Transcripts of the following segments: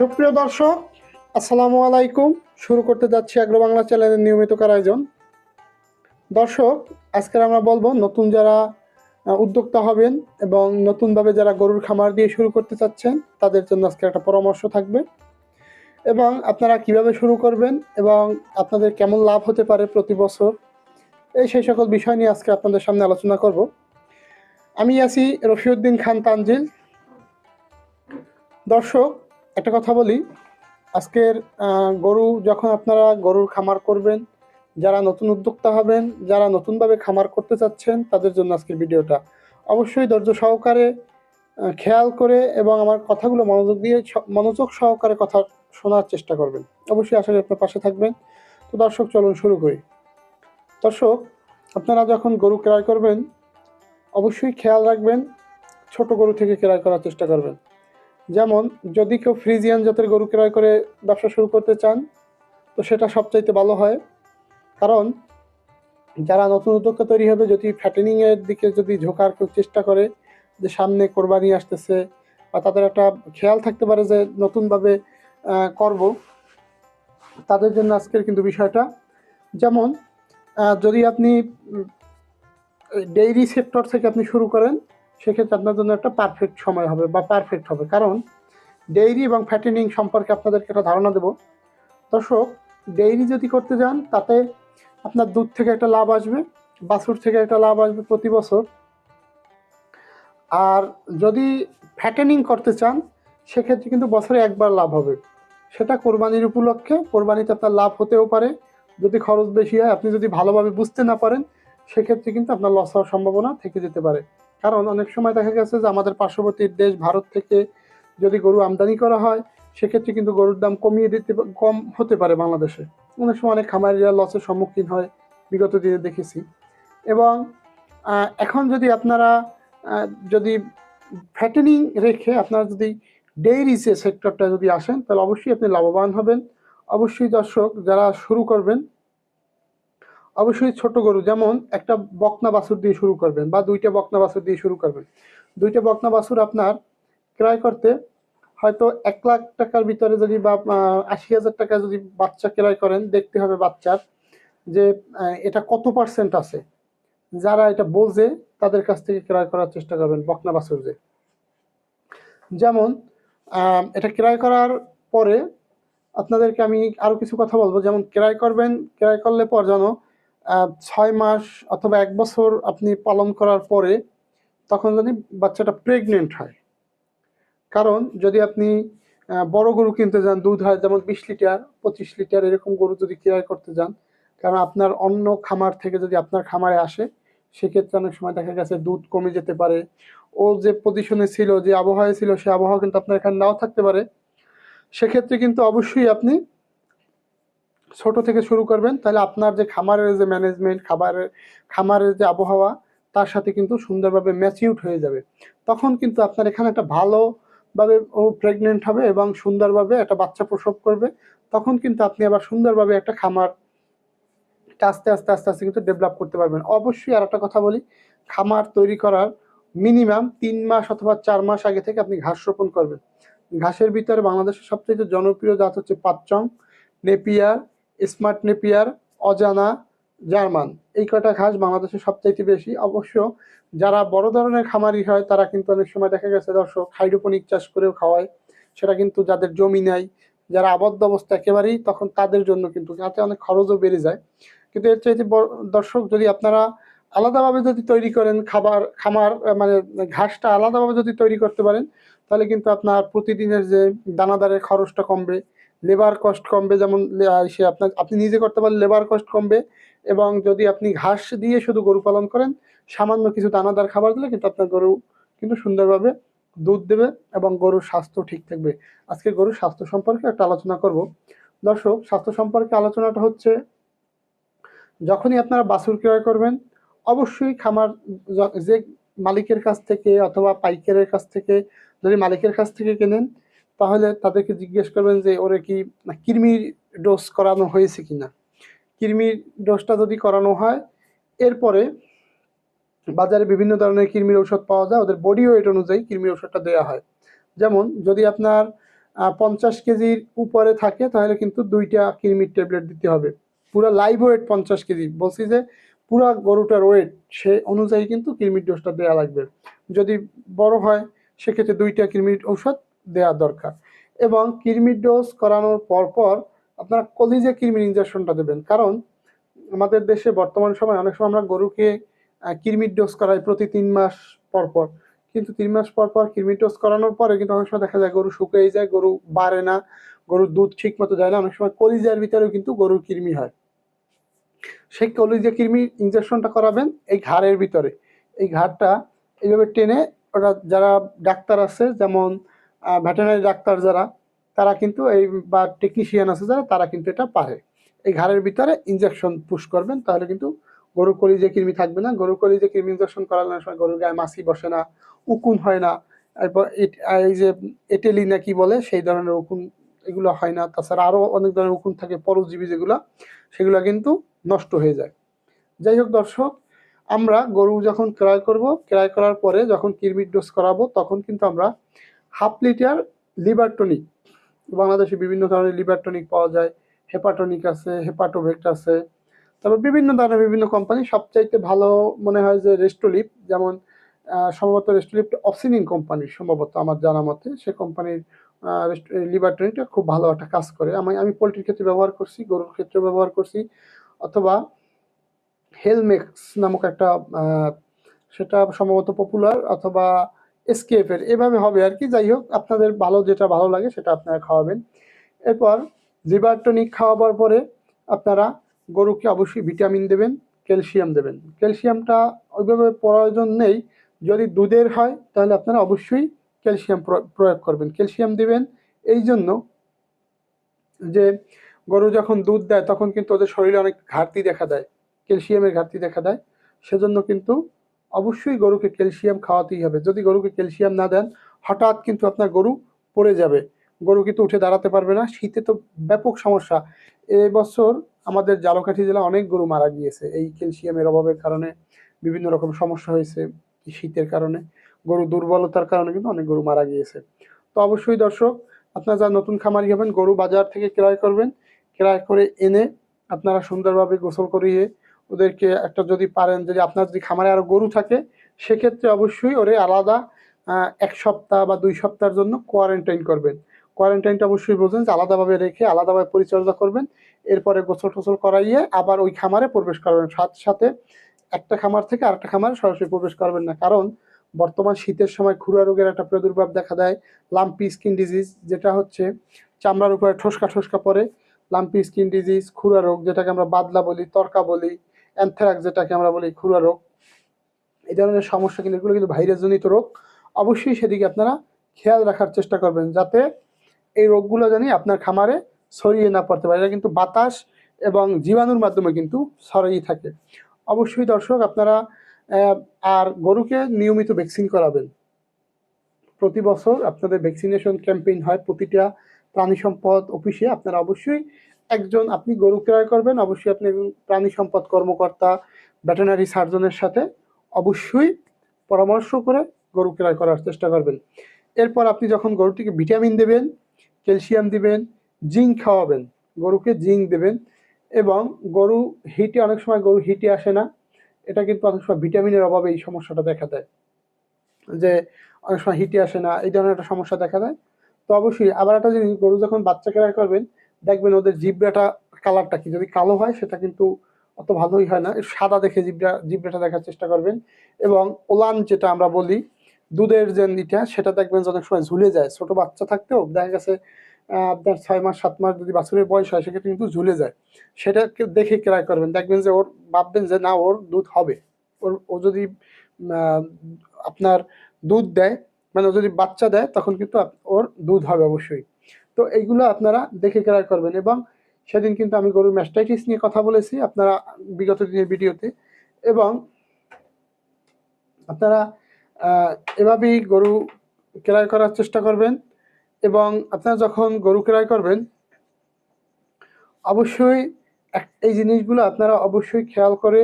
সুপ্রিয় দর্শক, আসসালামু আলাইকুম। শুরু করতে যাচ্ছি আগ্রো বাংলা চ্যানেলের নিয়মিত আয়োজন দর্শক আজকের আমরা বলব নতুন যারা উদ্যোক্তা হবেন এবং নতুনভাবে যারা গরুর খামার দিয়ে শুরু করতে চাচ্ছেন, তাদের জন্য আজকে একটা পরামর্শ থাকবে। এবং আপনারা কীভাবে শুরু করবেন এবং আপনাদের কেমন লাভ হতে পারে প্রতি বছর, এই সেই সকল বিষয় নিয়ে আজকে আপনাদের সামনে আলোচনা করব। আমি আছি রফিউদ্দিন খান তানজিল। দর্শক একটা কথা বলি। আজকের গরু যখন আপনারা গরুর খামার করবেন, যারা নতুন উদ্যোক্তা হবেন, যারা নতুনভাবে খামার করতে চাচ্ছেন, তাদের জন্য আজকের ভিডিওটা। অবশ্যই ধৈর্য সহকারে খেয়াল করে এবং আমার কথাগুলো মনোযোগ দিয়ে মনোযোগ সহকারে কথা শোনার চেষ্টা করবেন। অবশ্যই করি আপনার পাশে থাকবেন। তো দর্শক, চলুন শুরু করি। দর্শক, আপনারা যখন গরু ক্রয় করবেন, অবশ্যই খেয়াল রাখবেন, ছোট গরু থেকে ক্রয় করার চেষ্টা করবেন। যেমন, যদি কেউ ফ্রিজিয়ান জাতের গরু ক্রয় করে ব্যবসা শুরু করতে চান, তো সেটা সবচাইতে ভালো হয়। কারণ, যারা নতুন উদ্যোক্তা তৈরি হবে, যদি ফ্যাটেনিং এর দিকে যদি ঝোঁকার কেউ চেষ্টা করে, যে সামনে কোরবানি আসতেছে, বা তাদের একটা খেয়াল থাকতে পারে যে নতুনভাবে করব, তাদের জন্য আজকের কিন্তু বিষয়টা। যেমন যদি আপনি ডেইরি সেক্টর থেকে আপনি শুরু করেন সেক্ষেত্রে আপনার জন্য একটা পারফেক্ট সময় হবে বা পারফেক্ট হবে। কারণ ডেইরি এবং ফ্যাটেনিং সম্পর্কে আপনাদেরকে একটা ধারণা দেব। দর্শক ডেইরি যদি করতে যান, তাতে আপনার দুধ থেকে একটা লাভ আসবে, বাছুর থেকে একটা লাভ আসবে প্রতি বছর। আর যদি ফ্যাটেনিং করতে চান, সেক্ষেত্রে কিন্তু বছরে একবার লাভ হবে। সেটা কোরবানির উপলক্ষে, কোরবানিতে আপনার লাভ হতেও পারে। যদি খরচ বেশি হয়, আপনি যদি ভালোভাবে বুঝতে না পারেন, সেক্ষেত্রে কিন্তু আপনার লস হওয়ার সম্ভাবনা থেকে যেতে পারে। কারণ অনেক সময় দেখা গেছে যে আমাদের পার্শ্ববর্তী দেশ ভারত থেকে যদি গরু আমদানি করা হয়, সেক্ষেত্রে কিন্তু গরুর দাম কমিয়ে দিতে কম হতে পারে বাংলাদেশে। অনেক সময় অনেক খামারিরা লসের সম্মুখীন হয়, বিগত দিনে দেখেছি। এবং এখন যদি আপনারা যদি ফ্যাটেনিং রেখে আপনারা যদি ডেইরি যে সেক্টরটা যদি আসেন, তাহলে অবশ্যই আপনি লাভবান হবেন। অবশ্যই দর্শক, যারা শুরু করবেন অবশ্যই ছোট গরু, যেমন একটা বকনা বাছুর দিয়ে শুরু করবেন বা দুইটা বকনা বাছুর দিয়ে শুরু করবেন। দুইটা বকনা বাছুর আপনার ক্রয় করতে হয়তো এক লাখ টাকার ভিতরে যদি বা আশি হাজার টাকা যদি বাচ্চা ক্রয় করেন, দেখতে হবে বাচ্চার যে এটা কত পার্সেন্ট আছে। যারা এটা বোঝে, তাদের কাছ থেকে ক্রয় করার চেষ্টা করবেন বকনা বাছুর যে যেমন এটা ক্রয় করার পরে আপনাদেরকে আমি আরও কিছু কথা বলব। যেমন, ক্রয় করবেন, ক্রয় করলে পর যেন ছয় মাস অথবা এক বছর আপনি পালন করার পরে তখন যদি বাচ্চাটা প্রেগনেন্ট হয়। কারণ যদি আপনি বড় গরু কিনতে যান, দুধ হয়, যেমন বিশ লিটার, পঁচিশ লিটার এরকম গরু যদি ক্রয় করতে যান, কারণ আপনার অন্য খামার থেকে যদি আপনার খামারে আসে, সেক্ষেত্রে অনেক সময় দেখা গেছে দুধ কমে যেতে পারে। ও যে পজিশনে ছিল, যে আবহাওয়া ছিল, সে আবহাওয়া কিন্তু আপনার এখানে নাও থাকতে পারে। সেক্ষেত্রে কিন্তু অবশ্যই আপনি ছোট থেকে শুরু করবেন, তাহলে আপনার যে খামারের যে ম্যানেজমেন্ট খাবারের, খামারের যে আবহাওয়া, তার সাথে কিন্তু সুন্দরভাবে ম্যাচিউড হয়ে যাবে। তখন কিন্তু আপনার এখানে একটা ভালোভাবে ও প্রেগনেন্ট হবে এবং সুন্দরভাবে একটা বাচ্চা প্রসব করবে। তখন কিন্তু আপনি আবার সুন্দরভাবে একটা খামার আস্তে আস্তে আস্তে আস্তে কিন্তু ডেভেলপ করতে পারবেন। অবশ্যই আর একটা কথা বলি, খামার তৈরি করার মিনিমাম তিন মাস অথবা চার মাস আগে থেকে আপনি ঘাস রোপণ করবেন। ঘাসের ভিতরে বাংলাদেশের সবচেয়ে জনপ্রিয় জাত হচ্ছে পাচ্চং, নেপিয়ার স্মার্ট নেপিয়ার, অজানা, জার্মান। এই কয়টা ঘাস বাংলাদেশে সবচাইতে বেশি। অবশ্য যারা বড় ধরনের খামারি হয়, তারা কিন্তু অনেক সময় দেখা গেছে, দর্শক, হাইড্রোপনিক চাষ করেও খাওয়ায়। সেটা কিন্তু যাদের জমি নাই, যারা আবদ্ধ অবস্থা একেবারেই, তখন তাদের জন্য কিন্তু তাতে অনেক খরচও বেড়ে যায়। কিন্তু এর চাইতে দর্শক, যদি আপনারা আলাদাভাবে যদি তৈরি করেন খাবার, খামার মানে ঘাসটা আলাদাভাবে যদি তৈরি করতে পারেন, তাহলে কিন্তু আপনার প্রতিদিনের যে দানাদারের খরচটা কমবে। লেবার কস্ট কমবে, যেমন সে আপনার, আপনি নিজে করতে পারলে লেবার কস্ট কমবে এবং যদি আপনি ঘাস দিয়ে শুধু গরু পালন করেন, সামান্য কিছু দানাদার খাবার দিলে কিন্তু আপনার গরু কিন্তু সুন্দরভাবে দুধ দেবে এবং গরুর স্বাস্থ্য ঠিক থাকবে। আজকে গরুর স্বাস্থ্য সম্পর্কে একটা আলোচনা করব। দর্শক, স্বাস্থ্য সম্পর্কে আলোচনাটা হচ্ছে, যখনই আপনারা বাছুর ক্রয় করবেন, অবশ্যই খামার যে মালিকের কাছ থেকে অথবা পাইকারের কাছ থেকে, যদি মালিকের কাছ থেকে কেনেন তাহলে তাদেরকে জিজ্ঞেস করবেন যে, ওরে কি কৃমির ডোজ করানো হয়েছে কিনা? কৃমির ডোজটা যদি করানো হয়, এরপরে বাজারে বিভিন্ন ধরনের কৃমির ঔষধ পাওয়া যায়, ওদের বডি ওয়েট অনুযায়ী কৃমির ঔষধটা দেওয়া হয়। যেমন, যদি আপনার পঞ্চাশ কেজির উপরে থাকে, তাহলে কিন্তু দুইটা কৃমির ট্যাবলেট দিতে হবে। পুরো লাইভ ওয়েট পঞ্চাশ কেজি। বলছি যে, পুরো গরুটার ওয়েট সে অনুযায়ী কিন্তু কৃমির ডোজটা দেওয়া লাগবে। যদি বড় হয়, সেক্ষেত্রে দুইটা কৃমির ঔষধ দেওয়া দরকার। এবং কৃমির ডোজ করানোর পরপর পর আপনারা কলিজে কৃমির ইঞ্জেকশনটা দেবেন। কারণ আমাদের দেশে বর্তমান সময় অনেক সময় আমরা গরুকে কৃমির ডোজ করাই প্রতি তিন মাস পর পর কিন্তু তিন মাস পর পর কৃমির ডোজ করানোর পরে কিন্তু অনেক সময় দেখা যায় গরু শুকিয়ে যায়, গরু বাড়ে না, গরুর দুধ ঠিক মতো যায় না, অনেক সময় কলিজার ভিতরেও কিন্তু গরুর কৃমি হয়। সেই কলিজা কৃমি ইঞ্জেকশনটা করাবেন এই ঘাড়ের ভিতরে। এই ঘাড়টা এইভাবে টেনে ওটা যারা ডাক্তার আছে, যেমন ভেটেনারি ডাক্তার যারা, তারা কিন্তু এই বা টেকনিশিয়ান আছে যারা, তারা কিন্তু এটা পারে। এই ঘাড়ের ভিতরে ইঞ্জেকশন পুশ করবেন, তাহলে কিন্তু গরুর কলিজে কৃমি থাকবে না। গরুর কলিজে কৃমি ইঞ্জেকশন করালে সময় গরুর গায়ে মাছি বসে না, উকুন হয় না। এরপর এই যে এটেলি না কি বলে, সেই ধরনের উকুন এগুলো হয় না। তাছাড়া আরও অনেক ধরনের উকুন থাকে, পরজীবী যেগুলো, সেগুলো কিন্তু নষ্ট হয়ে যায়। যাই হোক দর্শক, আমরা গরু যখন ক্রয় করব, ক্রয় করার পরে যখন কৃমির ডোজ করাবো, তখন কিন্তু আমরা হাফ লিটার লিভার টনিক বাংলাদেশে বিভিন্ন ধরনের লিভার টনিক পাওয়া যায়। হেপাটনিক আছে, হেপাটোভেক্ট আছে। তারপর বিভিন্ন ধরনের বিভিন্ন কোম্পানি সবচাইতে ভালো মনে হয় যে রেস্টোলিপ যেমন সম্ভবত রেস্টোলিপ অক্সিনিং কোম্পানি সম্ভবত আমার জানা মতে। সে কোম্পানির লিভার টনিকটা খুব ভালো একটা কাজ করে। আমি আমি পোলট্রির ক্ষেত্রে ব্যবহার করছি, গরুর ক্ষেত্রে ব্যবহার করছি। অথবা হেলমেক্স নামক একটা সেটা সম্ভবত পপুলার অথবা এসকেএফের এভাবে হবে আর কি। যাই হোক, আপনাদের ভালো যেটা ভালো লাগে সেটা আপনারা খাওয়াবেন। এরপর লিভার টনিক খাওয়াবার পরে আপনারা গরুকে অবশ্যই ভিটামিন দেবেন ক্যালসিয়াম দেবেন। ক্যালসিয়ামটা ওইভাবে প্রয়োজন নেই। যদি দুধের হয়, তাহলে আপনারা অবশ্যই ক্যালসিয়াম প্র- প্রয়োগ করবেন। ক্যালসিয়াম দেবেন এই জন্য যে গরু যখন দুধ দেয়, তখন কিন্তু ওদের শরীরে অনেক ঘাটতি দেখা দেয়। ক্যালসিয়ামের ঘাটতি দেখা দেয়। সেজন্য কিন্তু অবশ্যই গরুকে ক্যালসিয়াম খাওয়াতেই হবে। যদি গরুকে ক্যালসিয়াম না দেন, হঠাৎ কিন্তু আপনার গরু পড়ে যাবে। গরু কিন্তু উঠে দাঁড়াতে পারবে না। শীতে তো ব্যাপক সমস্যা। এবছর আমাদের জালকাঠি জেলা অনেক গরু মারা গিয়েছে। এই ক্যালসিয়ামের অভাবের কারণে বিভিন্ন রকম সমস্যা হয়েছে শীতের কারণে। গরু দুর্বলতার কারণে কিন্তু অনেক গরু মারা গিয়েছে। তো অবশ্যই দর্শক, আপনারা যারা নতুন খামারি হবেন, গরু বাজার থেকে ক্রয় করবেন। ক্রয় করে এনে আপনারা সুন্দরভাবে গোসল করিয়ে ওদেরকে একটা যদি পারেন, যদি আপনার যদি খামারে আরও গরু থাকে, সেক্ষেত্রে অবশ্যই ওরে আলাদা এক সপ্তাহ বা দুই সপ্তাহের জন্য কোয়ারেন্টাইন করবেন। কোয়ারেন্টাইনটা অবশ্যই বোঝেন যে আলাদাভাবে রেখে আলাদাভাবে পরিচর্যা করবেন। এরপরে গোসল টোসল করাইয়ে আবার ওই খামারে প্রবেশ করবেন। সাথে সাথে একটা খামার থেকে আরেকটা খামারে সরাসরি প্রবেশ করবেন না। কারণ বর্তমান শীতের সময় খুরা রোগের একটা প্রাদুর্ভাব দেখা দেয়। লাম্পি স্কিন ডিজিজ যেটা হচ্ছে, চামড়ার উপরে ঠোসকা ঠোসকা পড়ে। লাম্পি স্কিন ডিজিজ খুরা রোগ যেটাকে আমরা বাদলা বলি, তর্কা বলি অ্যানথ্রাক্স যেটাকে আমরা বলি খুরা রোগ। এই ধরনের সমস্যা কিন্তু এগুলো কিন্তু ভাইরাসজনিত রোগ। অবশ্যই সেদিকে আপনারা খেয়াল রাখার চেষ্টা করবেন, যাতে এই রোগগুলো জানি আপনার খামারে ছড়িয়ে না পড়তে পারে। এটা কিন্তু বাতাস এবং জীবাণুর মাধ্যমে কিন্তু ছড়িয়ে থাকে। অবশ্যই দর্শক, আপনারা আর গরুকে নিয়মিত ভ্যাকসিন করাবেন। প্রতি বছর আপনাদের ভ্যাকসিনেশন ক্যাম্পেইন হয় প্রতিটা প্রাণী সম্পদ অফিসে। আপনারা অবশ্যই একজন আপনি গরু ক্রয় করবেন, অবশ্যই আপনি একজন প্রাণী সম্পদ কর্মকর্তা, ভেটেনারি সার্জনের সাথে অবশ্যই পরামর্শ করে গরু ক্রয় করার চেষ্টা করবেন। এরপর আপনি যখন গরুটিকে ভিটামিন দেবেন, ক্যালসিয়াম দিবেন, জিঙ্ক খাওয়াবেন, গরুকে জিঙ্ক দেবেন এবং গরু হিটে, অনেক সময় গরু হিটে আসে না, এটা কিন্তু অনেক সময় ভিটামিনের অভাবে এই সমস্যাটা দেখা দেয়। যে অনেক সময় হিটে আসে না, এই ধরনের একটা সমস্যা দেখা দেয়। তো অবশ্যই আবার একটা জিনিস, গরু যখন বাচ্চা ক্রয় করবেন দেখবেন ওদের জিব্রাটা কালারটা কি? যদি কালো হয়, সেটা কিন্তু অত ভালোই হয় না। সাদা দেখে জিব্রা, জিব্রাটা দেখার চেষ্টা করবেন। এবং ওলান যেটা আমরা বলি, দুধের যে ইটা সেটা দেখবেন অনেক সময় ঝুলে যায়। ছোট বাচ্চা থাকতেও দেখা গেছে আপনার ছয় মাস, সাত মাস যদি বাছুরের বয়স হয়, সেক্ষেত্রে কিন্তু ঝুলে যায়। সেটাকে দেখে ক্রয় করবেন। দেখবেন যে ওর, ভাববেন যে না, ওর দুধ হবে। ওর, ও যদি আপনার দুধ দেয় মানে ও যদি বাচ্চা দেয়, তখন কিন্তু ওর দুধ হবে অবশ্যই। তো এইগুলো আপনারা দেখে ক্রয় করবেন এবং সেদিন কিন্তু আমি গরুর ম্যাস্টাইটিস নিয়ে কথা বলেছি আপনারা বিগত দিনের ভিডিওতে এবং আপনারা এভাবেই গরু ক্রয় করার চেষ্টা করবেন এবং আপনারা যখন গরু ক্রয় করবেন, অবশ্যই এই জিনিসগুলো আপনারা অবশ্যই খেয়াল করে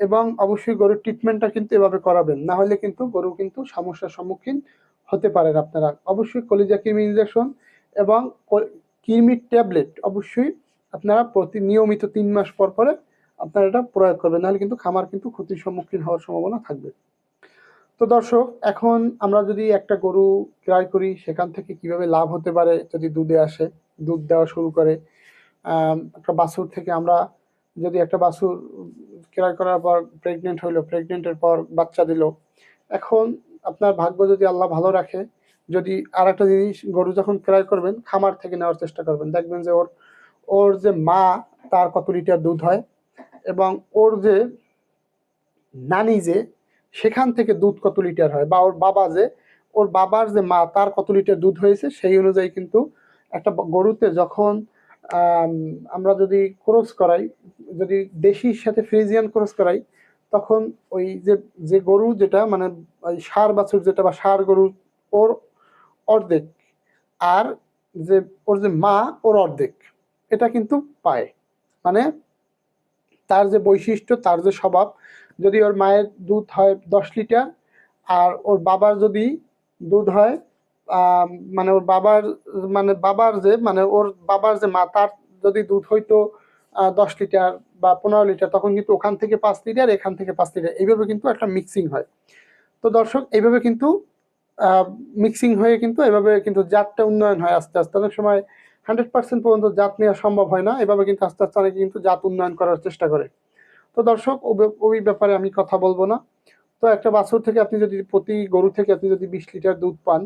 এবং অবশ্যই গরুর ট্রিটমেন্টটা কিন্তু এভাবে করাবেন। না হলে কিন্তু গরু কিন্তু সমস্যার সম্মুখীন হতে পারেন আপনারা। অবশ্যই কলিজা কৃমি ইনজেকশন এবং কৃমির ট্যাবলেট অবশ্যই আপনারা প্রতি নিয়মিত তিন মাস পর পরে আপনারা এটা প্রয়োগ করবেন। নাহলে কিন্তু খামার কিন্তু ক্ষতির সম্মুখীন হওয়ার সম্ভাবনা থাকবে। তো দর্শক, এখন আমরা যদি একটা গরু ক্রয় করি, সেখান থেকে কীভাবে লাভ হতে পারে যদি দুধে আসে, দুধ দেওয়া শুরু করে একটা বাছুর থেকে আমরা যদি একটা বাছুর ক্রয় করার পর প্রেগনেন্ট হইল প্রেগনেন্টের পর বাচ্চা দিল, এখন আপনার ভাগ্য যদি আল্লাহ ভালো রাখে যদি আর একটা জিনিস গরু যখন ক্রয় করবেন, খামার থেকে নেওয়ার চেষ্টা করবেন। দেখবেন যে ওর ওর যে মা, তার কত লিটার দুধ হয় এবং ওর যে নানি যে, সেখান থেকে দুধ কত লিটার হয় বা ওর বাবা যে, ওর বাবার যে মা, তার কত লিটার দুধ হয়েছে সেই অনুযায়ী কিন্তু একটা গরুতে যখন আমরা যদি ক্রস করাই, যদি দেশির সাথে ফ্রিজিয়ান ক্রস করাই, তখন ওই যে যে গরু যেটা মানে ওই সার বাছুর যেটা বা সার গরু, ওর অর্ধেক। আর যে ওর যে মা, ওর অর্ধেক। এটা কিন্তু পায়। মানে তার যে বৈশিষ্ট্য, তার যে স্বভাব, যদি ওর মায়ের দুধ হয় দশ লিটার আর ওর বাবার যদি দুধ হয় মানে ওর বাবার মানে বাবার যে মানে ওর বাবার যে মা, তার যদি দুধ হইতো দশ লিটার বা পনেরো লিটার, তখন কিন্তু ওখান থেকে পাঁচ লিটার, এখান থেকে পাঁচ লিটার। এইভাবে কিন্তু একটা মিক্সিং হয়। তো দর্শক, এইভাবে কিন্তু মিক্সিং হয়ে কিন্তু এভাবে কিন্তু জাতটা উন্নয়ন হয় আস্তে আস্তে। অনেক সময় হান্ড্রেড পার্সেন্ট পর্যন্ত জাত নেওয়া সম্ভব হয় না, এভাবে কিন্তু আস্তে আস্তে অনেকে কিন্তু জাত উন্নয়ন করার চেষ্টা করে। তো দর্শক ওই ব্যাপারে আমি কথা বলব না। তো একটা বাছুর থেকে আপনি যদি, প্রতি গরু থেকে আপনি যদি বিশ লিটার দুধ পান,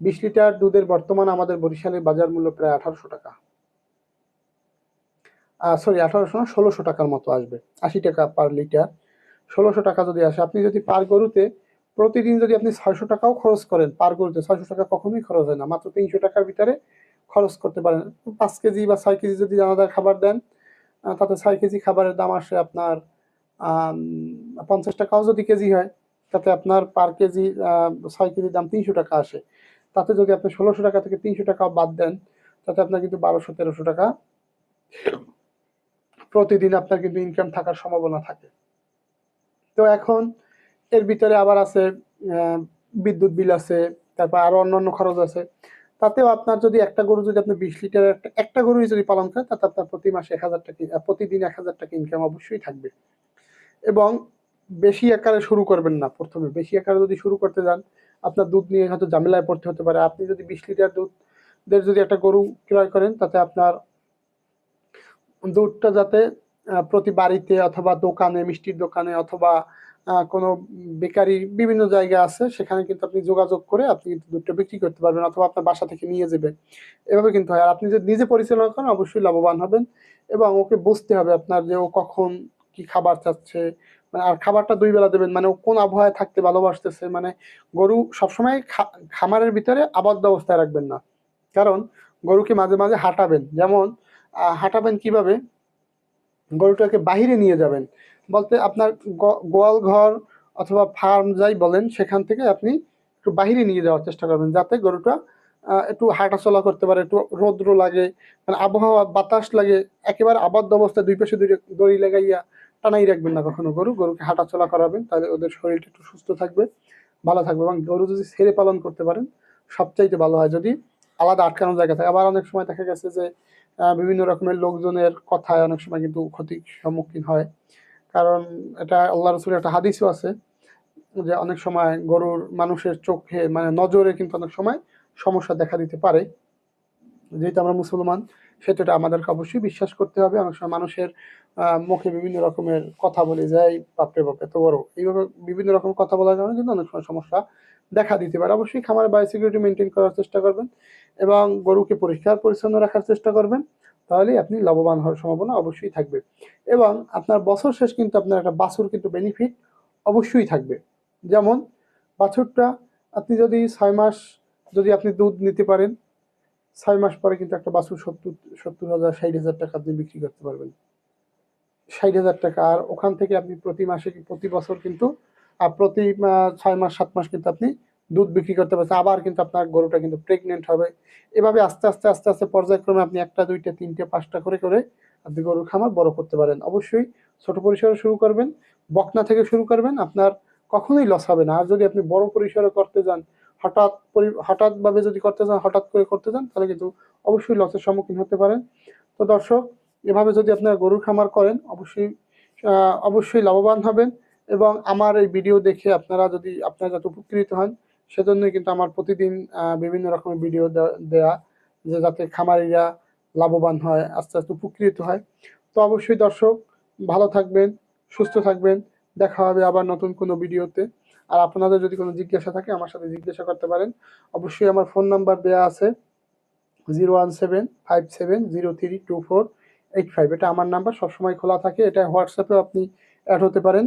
বিশ লিটার দুধের বর্তমান আমাদের বরিশালের বাজার মূল্য প্রায় আঠারোশো টাকা। সরি আঠারোশো না, ষোলোশো টাকার মতো আসবে, আশি টাকা পার লিটার ষোলোশো টাকা যদি আসে, আপনি যদি পার গরুতে প্রতিদিন যদি আপনি ছয়শো টাকাও খরচ করেন, পার করতে ছয়শো টাকা কখনোই খরচ হয় না। মাত্র তিনশো টাকার ভিতরে খরচ করতে পারেন। পাঁচ কেজি বা ছয় কেজি যদি দানাদার খাবার দেন তাতে ছয় কেজি খাবারের দাম আসে আপনার পঞ্চাশ টাকাও যদি কেজি হয়, তাতে আপনার পার কেজি ছয় কেজির দাম তিনশো টাকা আসে। তাতে যদি আপনি ষোলোশো টাকা থেকে তিনশো টাকা বাদ দেন, তাতে আপনার কিন্তু বারোশো, তেরোশো টাকা প্রতিদিন আপনার কিন্তু ইনকাম থাকার সম্ভাবনা থাকে। তো এখন এর ভিতরে আবার আছে বিদ্যুৎ বিল আছে, তারপর আরও অন্যান্য খরচ আছে। তাতেও আপনার যদি একটা গরু যদি আপনি বিশ লিটার একটা একটা গরুই যদি পালন করেন, তাতে আপনার প্রতি মাসে এক হাজার টাকা প্রতিদিন এক হাজার টাকা ইনকাম অবশ্যই থাকবে। এবং বেশি আকারে শুরু করবেন না প্রথমে। বেশি আকারে যদি শুরু করতে যান, আপনার দুধ নিয়ে হয়তো ঝামেলায় পড়তে হতে পারে। আপনি যদি বিশ লিটার দুধ, দের যদি একটা গরু ক্রয় করেন, তাতে আপনার দুধটা যাতে প্রতি বাড়িতে অথবা দোকানে, মিষ্টির দোকানে অথবা কোনো বেকারি বিভিন্ন জায়গা আছে, সেখানে কিন্তু আপনি যোগাযোগ করে আপনি কিন্তু দুধটা বিক্রি করতে পারবেন অথবা আপনার বাসা থেকে নিয়ে যাবে। এভাবে কিন্তু হয়। আর আপনি যদি নিজে পরিচালনা করেন, অবশ্যই লাভবান হবেন এবং ওকে বুঝতে হবে আপনার যে ও কখন কি খাবার চাচ্ছে। মানে আর খাবারটা দুই বেলা দেবেন মানে কোন আবহাওয়ায় থাকতে ভালোবাসতেছে। মানে গরু সবসময় খামারের ভিতরে আবদ্ধ অবস্থায় রাখবেন না। কারণ গরুকে মাঝে মাঝে হাঁটাবেন। যেমন হাঁটাবেন কীভাবে? গরুটাকে বাহিরে নিয়ে যাবেন। বলতে আপনার গোয়াল ঘর অথবা ফার্ম যাই বলেন, সেখান থেকে আপনি একটু বাহিরে নিয়ে যাওয়ার চেষ্টা করবেন, যাতে গরুটা একটু হাঁটাচলা করতে পারে, একটু রৌদ্র লাগে মানে আবহাওয়া বাতাস লাগে, একেবারে আবদ্ধ অবস্থায় দুই পাশে দড়ি লাগাইয়া টানাই রাখবেন না কখনো গরু। গরুকে হাঁটাচলা করাবেন, তাহলে ওদের শরীরটা একটু সুস্থ থাকবে, ভালো থাকবে এবং গরু যদি ছেড়ে পালন করতে পারেন, সবচাইতে ভালো হয়। যদি আলাদা আটকানো জায়গা থাকে, আবার অনেক সময় দেখা গেছে যে বিভিন্ন রকমের লোকজনের কথায় অনেক সময় কিন্তু ক্ষতির সম্মুখীন হয়। কারণ এটা আল্লাহ রসুলের একটা হাদিসও আছে যে অনেক সময় গরুর মানুষের চোখে মানে নজরে কিন্তু অনেক সময় সমস্যা দেখা দিতে পারে। যেহেতু আমরা মুসলমান সেটা আমাদেরকে অবশ্যই বিশ্বাস করতে হবে। অনেক সময় মানুষের মুখে বিভিন্ন রকমের কথা বলে যায়, বাপরে বাপরে তো বড়। এইভাবে বিভিন্ন রকম কথা বলার কারণে কিন্তু অনেক সময় সমস্যা দেখা দিতে পারে। অবশ্যই খামারে বায়োসিকিউরিটি মেনটেন করার চেষ্টা করবেন এবং গরুকে পরিষ্কার পরিচ্ছন্ন রাখার চেষ্টা করবেন। তাহলেই আপনি লাভবান হওয়ার সম্ভাবনা অবশ্যই থাকবে। এবং আপনার বছর শেষ কিন্তু আপনার একটা বাছুর কিন্তু বেনিফিট অবশ্যই থাকবে। যেমন বাছুরটা আপনি যদি ছয় মাস যদি আপনি দুধ নিতে পারেন, ছয় মাস পরে কিন্তু একটা বাছুর সত্তর সত্তর হাজার, ষাট হাজার টাকা আপনি বিক্রি করতে পারবেন। ষাট হাজার টাকা। আর ওখান থেকে আপনি প্রতি মাসে, প্রতি বছর কিন্তু প্রতি ছয় মাস, সাত মাস কিন্তু আপনি দুধ বিক্রি করতে পারছেন। আবার কিন্তু আপনার গরুটা কিন্তু প্রেগনেন্ট হবে। এভাবে আস্তে আস্তে আস্তে আস্তে পর্যায়ক্রমে আপনি একটা, দুইটা, তিনটে, পাঁচটা করে করে আপনি গরুর খামার বড় করতে পারেন। অবশ্যই ছোট পরিসরে শুরু করবেন, বকনা থেকে শুরু করবেন, আপনার কখনোই লস হবে না। আর যদি আপনি বড় পরিসরে করতে যান, হঠাৎ হঠাৎভাবে যদি করতে চান হঠাৎ করে করতে চান তাহলে কিন্তু অবশ্যই লসের সম্মুখীন হতে পারেন। তো দর্শক, এভাবে যদি আপনারা গরুর খামার করেন, অবশ্যই অবশ্যই লাভবান হবেন। এবং আমার এই ভিডিও দেখে আপনারা যদি, আপনারা যাতে উপকৃত হন, সেজন্যই কিন্তু আমার প্রতিদিন বিভিন্ন রকমের ভিডিও দেয়া, যে যাতে খামারিরা লাভবান হয়, আস্তে আস্তে উপকৃত হয়। তো অবশ্যই দর্শক, ভালো থাকবেন, সুস্থ থাকবেন, দেখা হবে আবার নতুন কোনো ভিডিওতে আর আপনাদের যদি কোনো জিজ্ঞাসা থাকে, আমার সাথে জিজ্ঞাসা করতে পারেন। অবশ্যই আমার ফোন নাম্বার দেওয়া আছে zero one seven five seven zero three two four eight five এটা আমার নাম্বার সবসময় খোলা থাকে। এটা হোয়াটসঅ্যাপেও আপনি অ্যাড হতে পারেন।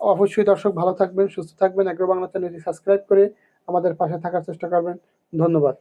অবশ্যই দর্শক ভালো থাকবেন, সুস্থ থাকবেন। অ্যাগ্রো বাংলা চ্যানেলটি সাবস্ক্রাইব করে আমাদের পাশে থাকার চেষ্টা করবেন। ধন্যবাদ।